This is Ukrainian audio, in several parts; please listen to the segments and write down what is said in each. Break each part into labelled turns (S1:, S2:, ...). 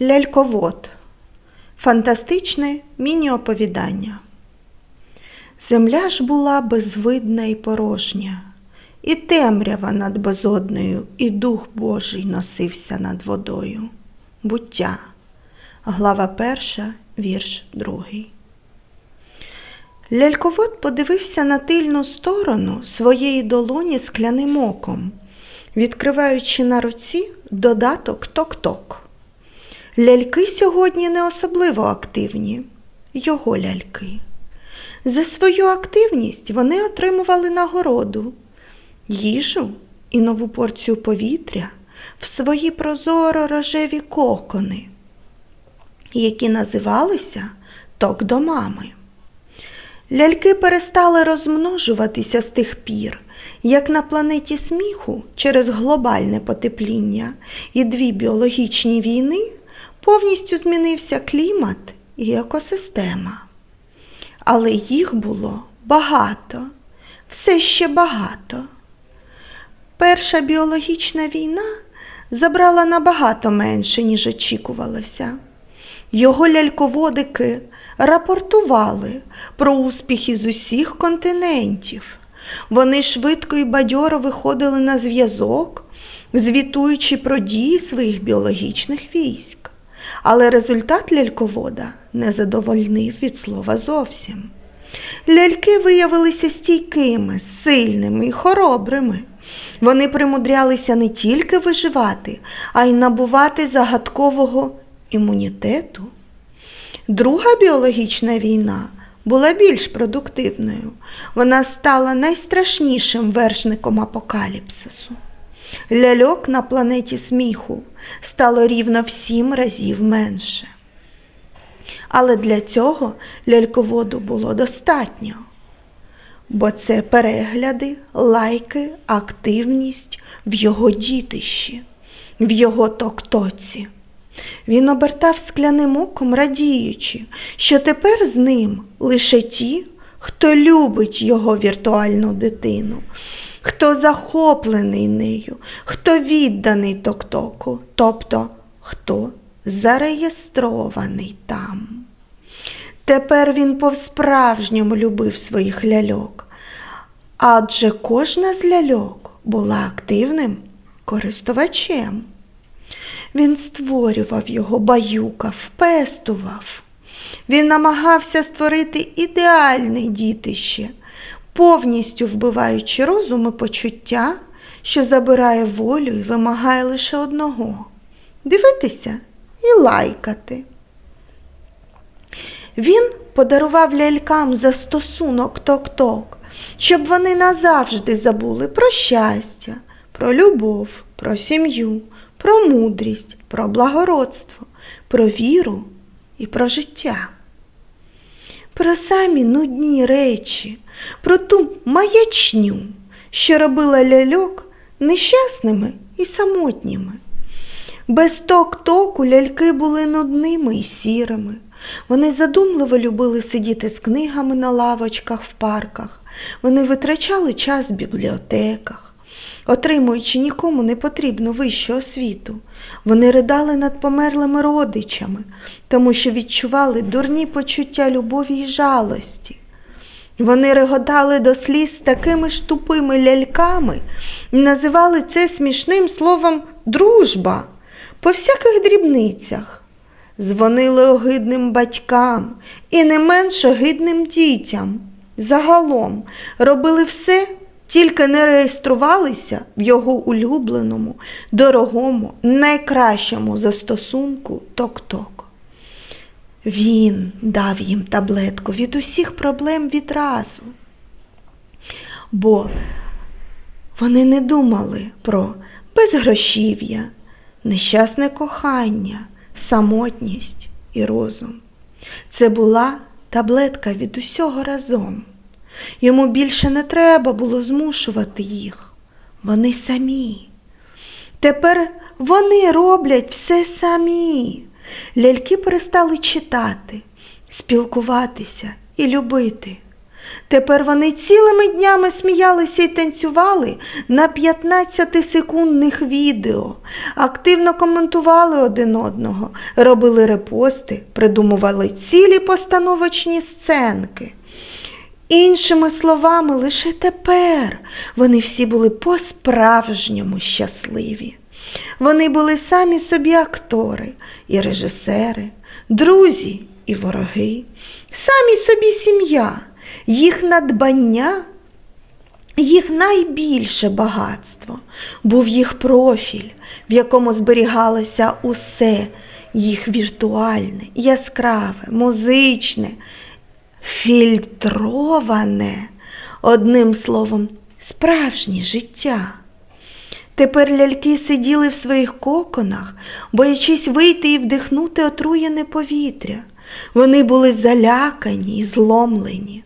S1: Ляльковод. Фантастичне міні-оповідання. Земля ж була безвидна і порожня, і темрява над безоднею, і дух Божий носився над водою. Буття. Глава перша, вірш другий. Ляльковод подивився на тильну сторону своєї долоні скляним оком, відкриваючи на руці додаток ток-ток. Ляльки сьогодні не особливо активні, його ляльки. За свою активність вони отримували нагороду, їжу і нову порцію повітря в свої прозоро рожеві кокони, які називалися ток до мами. Ляльки перестали розмножуватися з тих пір, як на планеті сміху через глобальне потепління і дві біологічні війни повністю змінився клімат і екосистема. Але їх було багато, все ще багато. Перша біологічна війна забрала набагато менше, ніж очікувалося. Його ляльководики рапортували про успіхи з усіх континентів. Вони швидко і бадьоро виходили на зв'язок, звітуючи про дії своїх біологічних військ. Але результат ляльковода не задовольнив від слова зовсім. Ляльки виявилися стійкими, сильними і хоробрими. Вони примудрялися не тільки виживати, а й набувати загадкового імунітету. Друга біологічна війна була більш продуктивною. Вона стала найстрашнішим вершником апокаліпсису. Ляльок на планеті сміху стало рівно в сім разів менше. Але для цього ляльководу було достатньо, бо це перегляди, лайки, активність в його дітищі, в його токтоці. Він обертав скляним оком, радіючи, що тепер з ним лише ті, хто любить його віртуальну дитину, хто захоплений нею, хто відданий токтоку, тобто хто зареєстрований там. Тепер він по-справжньому любив своїх ляльок, адже кожна з ляльок була активним користувачем. Він створював його, баюкав, пестував. Він намагався створити ідеальне дітище, повністю вбиваючи розум і почуття, що забирає волю і вимагає лише одного дивитися і лайкати. Він подарував лялькам застосунок ток-ток, щоб вони назавжди забули про щастя, про любов, про сім'ю, про мудрість, про благородство, про віру і про життя. Про самі нудні речі, про ту маячню, що робила ляльок нещасними і самотніми. Без ток-току ляльки були нудними і сірими. Вони задумливо любили сидіти з книгами на лавочках в парках. Вони витрачали час в бібліотеках, отримуючи нікому не потрібну вищу освіту. Вони ридали над померлими родичами, тому що відчували дурні почуття любові й жалості. Вони реготали до сліз такими ж тупими ляльками і називали це смішним словом дружба по всяких дрібницях. Дзвонили огидним батькам і не менш огидним дітям. Загалом робили все, тільки не реєструвалися в його улюбленому, дорогому, найкращому застосунку ток-ток. Він дав їм таблетку від усіх проблем відразу, бо вони не думали про безгрошів'я, нещасне кохання, самотність і розум. Це була таблетка від усього разом. Йому більше не треба було змушувати їх. Вони самі. Тепер вони роблять все самі. Ляльки перестали читати, спілкуватися і любити. Тепер вони цілими днями сміялися і танцювали на 15-секундних відео, активно коментували один одного, робили репости, придумували цілі постановочні сценки. Іншими словами, лише тепер вони всі були по-справжньому щасливі. Вони були самі собі актори і режисери, друзі і вороги, самі собі сім'я, їх надбання, їх найбільше багатство був їх профіль, в якому зберігалося усе їх віртуальне, яскраве, музичне, фільтроване, одним словом, справжнє життя. Тепер ляльки сиділи в своїх коконах, боячись вийти і вдихнути отруєне повітря. Вони були залякані і зломлені.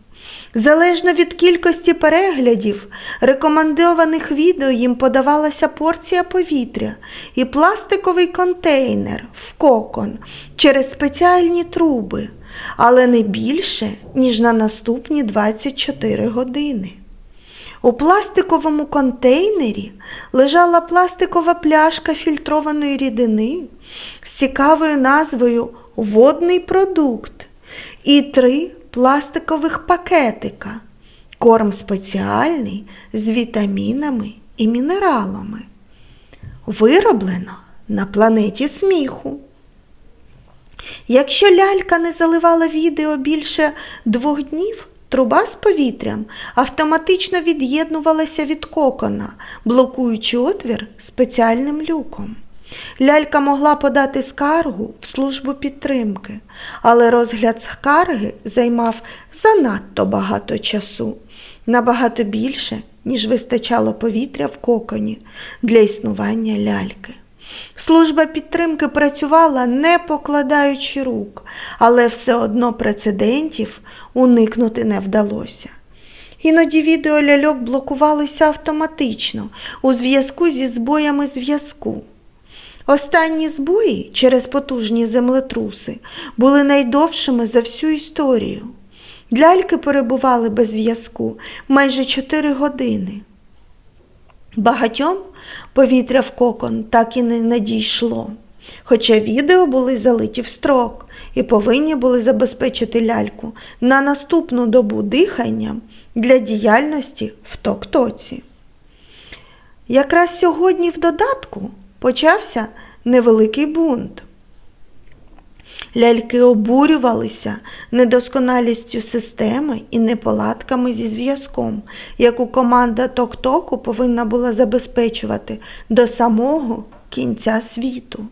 S1: Залежно від кількості переглядів, рекомендованих відео їм подавалася порція повітря і пластиковий контейнер в кокон через спеціальні труби, але не більше, ніж на наступні 24 години. У пластиковому контейнері лежала пластикова пляшка фільтрованої рідини з цікавою назвою Водний продукт і три пластикових пакетика. Корм спеціальний з вітамінами і мінералами. Вироблено на планеті сміху. Якщо лялька не заливала відео більше двох днів, труба з повітрям автоматично від'єднувалася від кокона, блокуючи отвір спеціальним люком. Лялька могла подати скаргу в службу підтримки, але розгляд скарги займав занадто багато часу, набагато більше, ніж вистачало повітря в коконі для існування ляльки. Служба підтримки працювала не покладаючи рук, але все одно прецедентів уникнути не вдалося. Іноді відео ляльок блокувалися автоматично у зв'язку зі збоями зв'язку. Останні збої через потужні землетруси були найдовшими за всю історію. Ляльки перебували без зв'язку майже 4 години. Багатьом повітря в кокон так і не надійшло, хоча відео були залиті в строк і повинні були забезпечити ляльку на наступну добу диханням для діяльності в ток-тоці. Якраз сьогодні в додатку почався невеликий бунт. Ляльки обурювалися недосконалістю системи і неполадками зі зв'язком, яку команда Ток-Току повинна була забезпечувати до самого кінця світу.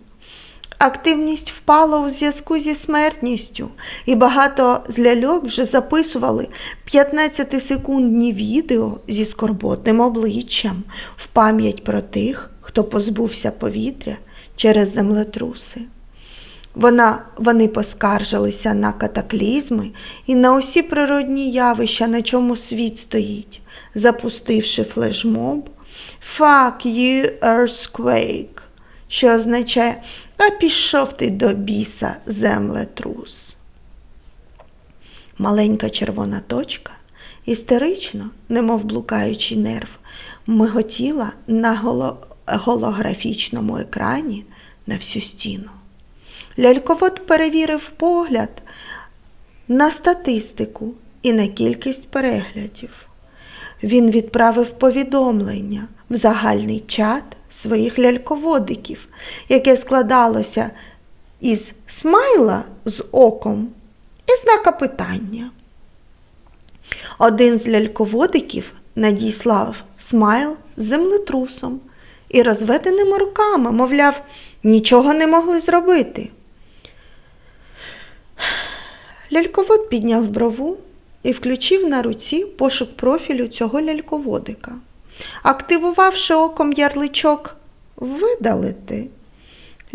S1: Активність впала у зв'язку зі смертністю, і багато з ляльок вже записували 15-секундні відео зі скорботним обличчям в пам'ять про тих, хто позбувся повітря через землетруси. Вона, Вони поскаржилися на катаклізми і на усі природні явища, на чому світ стоїть, запустивши флешмоб Fuck you earthquake, що означає А пішов ти до біса землетрус. Маленька червона точка, істерично, немов блукаючий нерв, миготіла на голографічному екрані на всю стіну. Ляльковод перевірив погляд на статистику і на кількість переглядів. Він відправив повідомлення в загальний чат своїх ляльководиків, яке складалося із смайла з оком і знака питання. Один з ляльководиків надіслав смайл з землетрусом і розведеними руками, мовляв, нічого не могли зробити. Ляльковод підняв брову і включив на руці пошук профілю цього ляльководика. Активувавши оком ярличок видалити,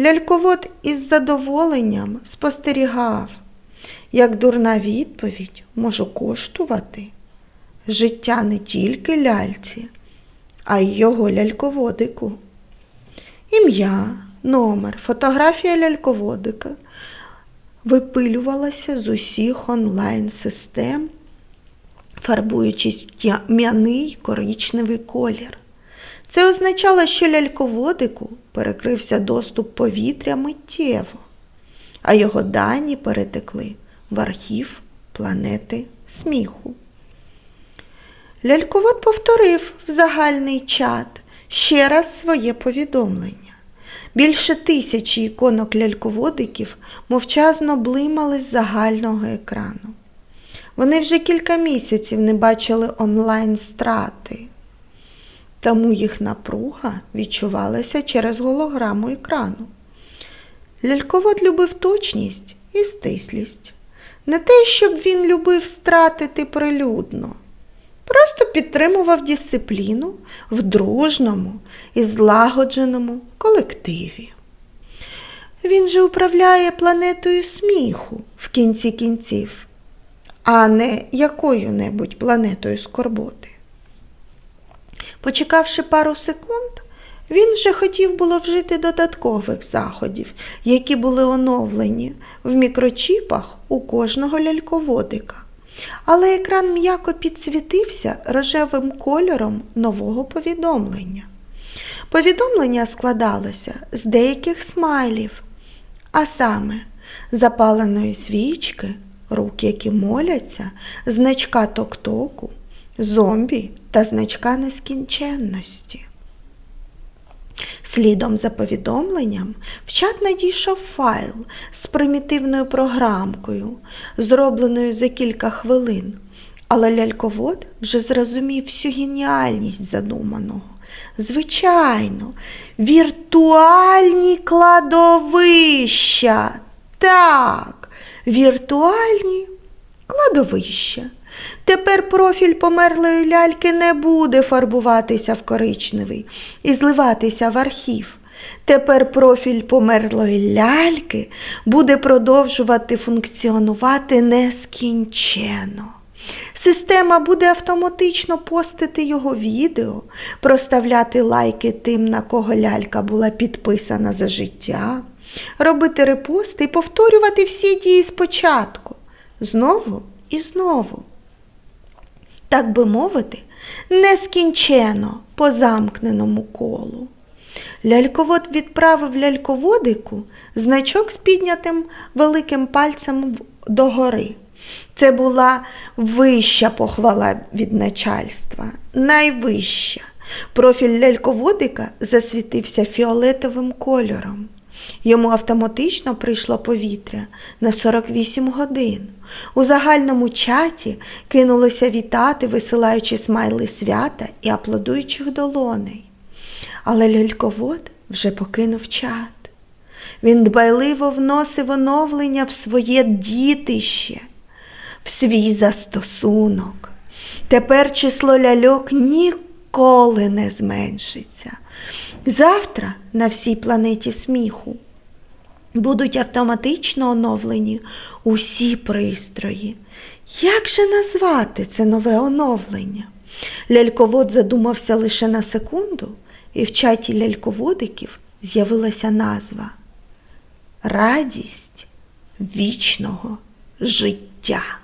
S1: ляльковод із задоволенням спостерігав, як дурна відповідь може коштувати життя не тільки ляльці, а й його ляльководику. Ім'я, номер, фотографія ляльководика випилювалася з усіх онлайн-систем фарбуючись в тьмяний коричневий колір. Це означало, що ляльководику перекрився доступ повітря миттєво, а його дані перетекли в архів планети сміху. Ляльковод повторив в загальний чат ще раз своє повідомлення. Більше тисячі іконок ляльководиків мовчазно блимали з загального екрану. Вони вже кілька місяців не бачили онлайн страти, тому їх напруга відчувалася через голограму екрану. Ляльковод любив точність і стислість. Не те, щоб він любив стратити прилюдно, просто підтримував дисципліну в дружному і злагодженому колективі. Він же управляє планетою сміху в кінці кінців, а не якою-небудь планетою скорботи. Почекавши пару секунд, він вже хотів було вжити додаткових заходів, які були оновлені в мікрочіпах у кожного ляльководика. Але екран м'яко підсвітився рожевим кольором нового повідомлення. Повідомлення складалося з деяких смайлів, а саме запаленої свічки, рук, які моляться, значка ток-току, зомбі та значка нескінченності. Слідом за повідомленням в чат надійшов файл з примітивною програмкою, зробленою за кілька хвилин, але ляльковод вже зрозумів всю геніальність задуманого. Звичайно, віртуальні кладовища. Так, віртуальні кладовища. Тепер профіль померлої ляльки не буде фарбуватися в коричневий і зливатися в архів. Тепер профіль померлої ляльки буде продовжувати функціонувати нескінченно. Система буде автоматично постити його відео, проставляти лайки тим, на кого лялька була підписана за життя, робити репости і повторювати всі дії спочатку, знову і знову. Так би мовити, нескінчено по замкненому колу. Ляльковод відправив ляльководику значок з піднятим великим пальцем догори. Це була вища похвала від начальства, найвища. Профіль ляльководика засвітився фіолетовим кольором. Йому автоматично прийшло повітря на 48 годин. У загальному чаті кинулося вітати, висилаючи смайли свята і аплодуючих долоней. Але ляльковод вже покинув чат. Він дбайливо вносив оновлення в своє дітище, в свій застосунок. Тепер число ляльок ніколи не зменшиться. Завтра на всій планеті сміху будуть автоматично оновлені усі пристрої. Як же назвати це нове оновлення? Ляльковод задумався лише на секунду, і в чаті ляльководиків з'явилася назва Радість вічного життя.